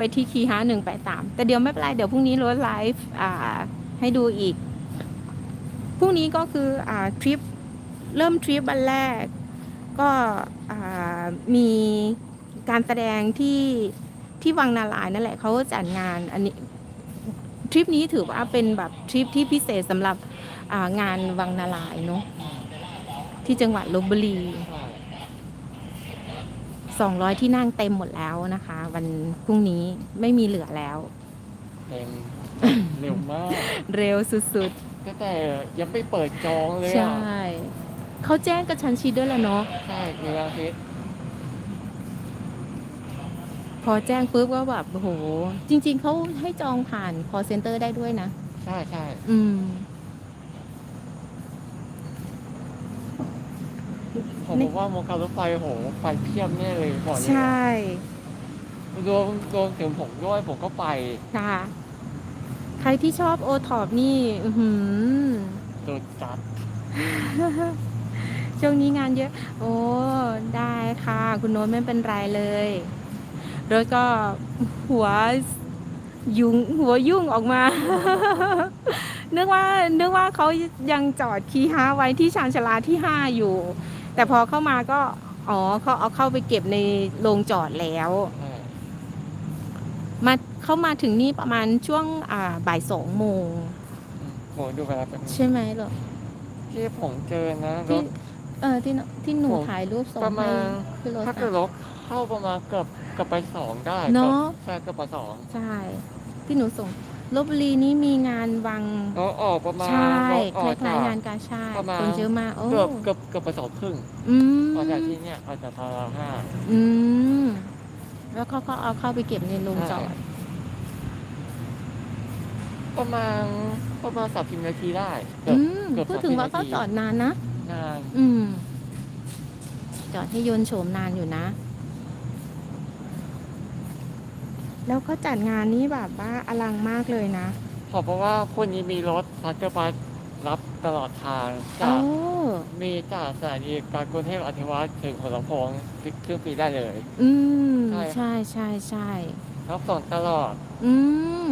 ไปที่คีฮาหนึ่งแปดสามแต่เดี๋ยวไม่เป็นไร เดี๋ยวพรุ่งนี้รถไลฟ์อ่าให้ดูอีก พรุ่งนี้ก็คืออ่าทริป เริ่มทริปวันแรก ก็อ่ามีการแสดงที่ที่วังนาลายนั่นแหละเขาจัดงานอันนี้ทริปนี้ถือว่าเป็นแบบทริปที่พิเศษสำหรับงานวังนาลายเนาะที่จังหวัดลบบุรี 200 ที่นั่งเต็มหมดแล้วนะคะ วันพรุ่งนี้ไม่มีเหลือแล้ว เต็มเร็วมาก เร็วสุดตั้งแต่ยังไม่เปิดจองเลๆ ยใช่อะเขาแจ้งกระชันชิดด้วยแหละเนาะ ใช่มีอาทิตย์พอแจ้งปุ๊บก็แบบโอ้โห จริง ๆ เขาให้จองผ่าน call center ได้ด้วยนะ ใช่ใช่อืม ผมนี่บอกว่าวงการรถไฟโหไฟเพียบแน่เลยบอกเลยใช่รวมรวมถึงผมด้วยผมก็ไปค่ะใครที่ชอบโอท็อปนี่ อือหือโดนจัดช่วงนี้งานเยอะ โอ้ได้ค่ะ คุณโน้ตไม่เป็นไรเลยรถก็หัวยุงหัวยุ่งออกมา นึกว่านึกว่าเขายังจอดคีย์ห้าไว้ที่ชานชาลาที่ห้าอยู่ แต่พอเข้ามาก็ อ๋อเขาเอาเข้าไปเก็บในโรงจอดแล้วใช่มาเข้ามาถึงนี่ประมาณช่วงอ่าบ่ายสองโมงผมดูเวลาเป็นใช่ไหมเหรอที่ผมเจอนะรที่ถ เออที่นที่หนูผมถ่ายรูปส่งประมาให้ณ คือรถถ้าเกิดอะ รถเข้าประมาณเกือบเกือบไปสองได้เนอะ ใช่เกือบไปสองใช่ ที่หนูส่ง ลบบุรีนี่มีงานวังรถออกประมาณใช่รถอคอกจาล้ายกๆงานกาชาติประมาณคนเยอะมากโอ้เกือบเกือบเกือบไปสองครึ่งอืมออกจากที่เนี่ยออกจากพารามห้า อืมแล้วเขาก็เอาเข้าไปเก็บในโรงจอดประมาณประมาณสามสิบนาทีได้เกือบ อืมเกือบพูดถึงว่า30เขาจอดนานนะ นานอืม จอดให้ยนต์โฉมนานอยู่นะ แล้วเขาจัดงานนี้แบบว่าอลังมากเลยนะเพราะว่าคนนี้มีรถพัตบัสรับตลอดทางจาโอ้กมีจากสถานีกลางกรุงเทพอธิวัตรถึงหัวลำโพงเครื่องปีได้เลย อืมใช่ใช่ใช่ใช่รับส่งตลอด อืม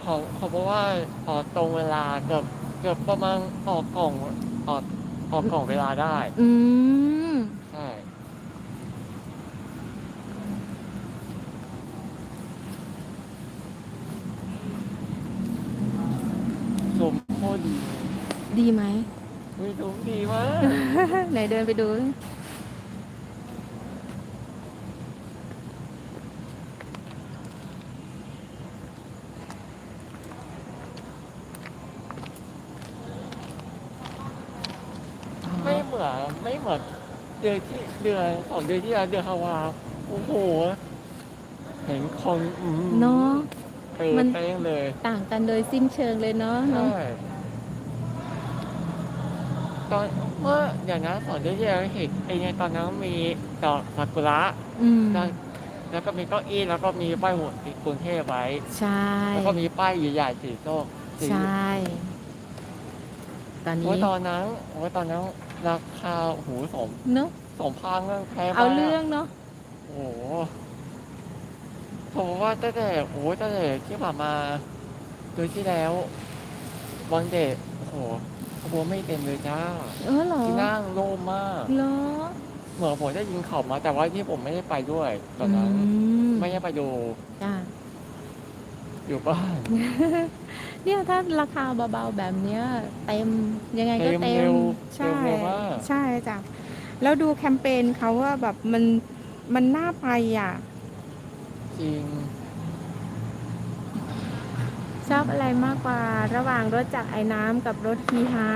เขาเขาบอกว่าออกตรงเวลาเกือบเกือบประมาณออกกล่องออกออกกล่องเวลาได้ อืม ใช่ส มโคตรดีดีไหมวิดูดีมาก ไหนเดินไปดูไม่เหมือนไม่เหมือนเดือนที่เดือนสองเดือนที่แล้วเดือนฮาวาโอ้โห เห็นคนอืม เนาะ เต็มมันเต็มเลยต่างกันโดยสิ้นเชิงเลยเนาะใช่เนาะตอนเมื่ออย่างนั้นสองเดือนที่แล้วเห็นไอ้เนี่ยตอนนั้นมีดอกซากุระอืม แล้วแล้วก็มีเก้าอี้แล้วก็มีป้ายหัวติดกรุงเทพไว้ ใช่ แล้วก็มีป้ายใหญ่ๆสีส้มสีใช่ ตอนนี้โอ้ยตอนนั้นโอ้ยตอนนั้นราคาโอ้โหสมเนาะสมพันเรื่องแพงมากเอาเรื่องเนาะ โอ้โห ผมว่าตั้งแต่โอ้ยตั้งแต่ที่ผ่านมาโดยที่แล้ววันเดทโอ้โหขบวนไม่เต็มเลยจ้าเออเหรอที่นั่งโล่งมากเหรอเหมือนผมได้ยินข่าวมา แต่ว่าที่ผมไม่ได้ไปด้วยตอนนั้นอืมไม่ได้ไปดูจ้าอยู่บ้านเนี่ยถ้าราคาเบาๆแบบเนี้ยเต็มยังไงก็เต็มเต็เร็มวใช่เต็มเร็วมากใช่จ้ะแล้วดูแคมเปญเขาว่าแบบมันมันน่าไปอะ จริง ชอบอะไรมากกว่าระหว่างรถจากรไอ้น้ำกับรถคีฮา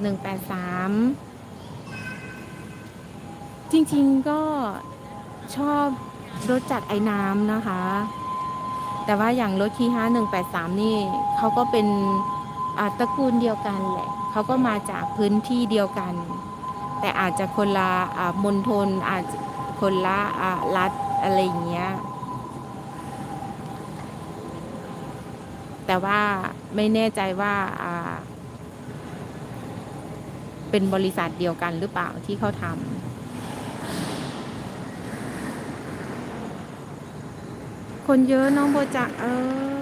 หนึ่งแปดสามจริงๆก็ชอบรถจากรไอ้น้ำนะคะ แต่ว่าอย่างรถคีฮาหนึ่งแปดสามนี่เขาก็เป็นตระกูลเดียวกันแหละเขาก็มาจากพื้นที่เดียวกัน แต่อาจจะคนละมณฑลอาจจะคนละรัฐอะไรอย่างเงี้ย แต่ว่าไม่แน่ใจว่าเป็นบริษัทเดียวกันหรือเปล่าที่เขาทำคนเยอะน้องโบจะเออ